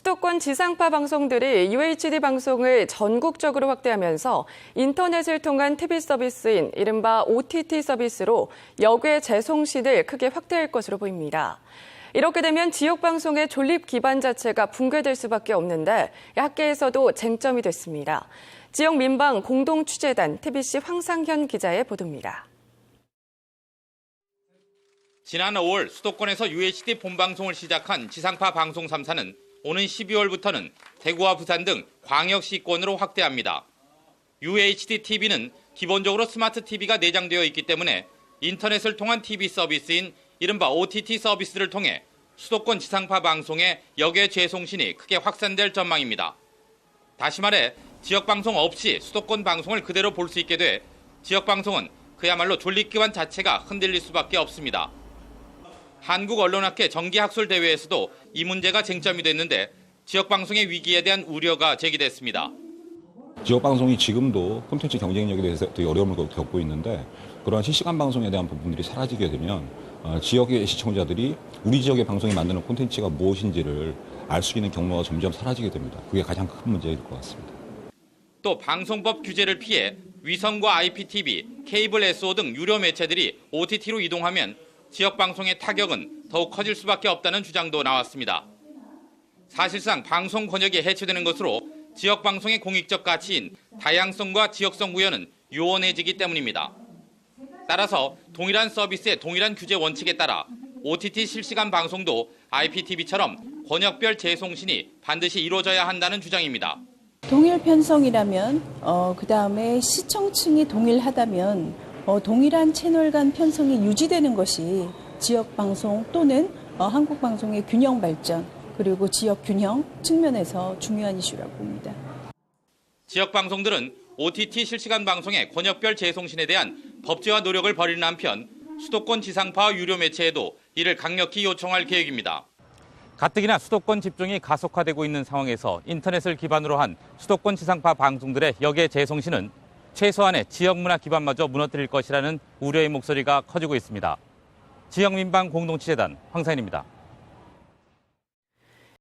수도권 지상파 방송들이 UHD 방송을 전국적으로 확대하면서 인터넷을 통한 TV 서비스인 이른바 OTT 서비스로 역외 재송신을 크게 확대할 것으로 보입니다. 이렇게 되면 지역 방송의 존립 기반 자체가 붕괴될 수밖에 없는데 학계에서도 쟁점이 됐습니다. 지역 민방 공동 취재단 TBC 황상현 기자의 보도입니다. 지난 5월 수도권에서 UHD 본방송을 시작한 지상파 방송 3사는 오는 12월부터는 대구와 부산 등 광역시권으로 확대합니다. UHD TV는 기본적으로 스마트 TV가 내장되어 있기 때문에 인터넷을 통한 TV 서비스인 이른바 OTT 서비스를 통해 수도권 지상파 방송의 역외 재송신이 크게 확산될 전망입니다. 다시 말해 지역 방송 없이 수도권 방송을 그대로 볼 수 있게 돼 지역 방송은 그야말로 존립기관 자체가 흔들릴 수밖에 없습니다. 한국언론학회 정기학술대회에서도 이 문제가 쟁점이 됐는데 지역방송의 위기에 대한 우려가 제기됐습니다. 지역 방송이 지금도 콘텐츠 경쟁력에 대해서 되게 어려움을 겪고 있는데 그러한 실시간 방송에 대한 부분들이 사라지게 되면 어, 지역의 시청자들이 우리 지역의 방송이 만드는 콘텐츠가 무엇인지를 알 수 있는 경로가 점점 사라지게 됩니다. 그게 가장 큰 문제일 것 같습니다. 또 방송법 규제를 피해 위성과 IPTV, 케이블 SO 등 유료 매체들이 OTT로 이동하면 지역 방송의 타격은 더욱 커질 수밖에 없다는 주장도 나왔습니다. 사실상 방송 권역이 해체되는 것으로 지역 방송의 공익적 가치인 다양성과 지역성 구현은 요원해지기 때문입니다. 따라서 동일한 서비스의 동일한 규제 원칙에 따라 OTT 실시간 방송도 IPTV처럼 권역별 재송신이 반드시 이루어져야 한다는 주장입니다. 동일 편성이라면 어, 그 다음에 시청층이 동일하다면 어, 동일한 채널 간 편성이 유지되는 것이 지역 방송 또는 어, 한국 방송의 균형 발전 그리고 지역 균형 측면에서 중요한 이슈라고 봅니다. 지역 방송들은 OTT 실시간 방송의 권역별 재송신에 대한 법제화 노력을 벌이는 한편 수도권 지상파 유료 매체에도 이를 강력히 요청할 계획입니다. 가뜩이나 수도권 집중이 가속화되고 있는 상황에서 인터넷을 기반으로 한 수도권 지상파 방송들의 역의 재송신은 최소한의 지역 문화 기반마저 무너뜨릴 것이라는 우려의 목소리가 커지고 있습니다. 지역 민방 공동취재단 황사인입니다.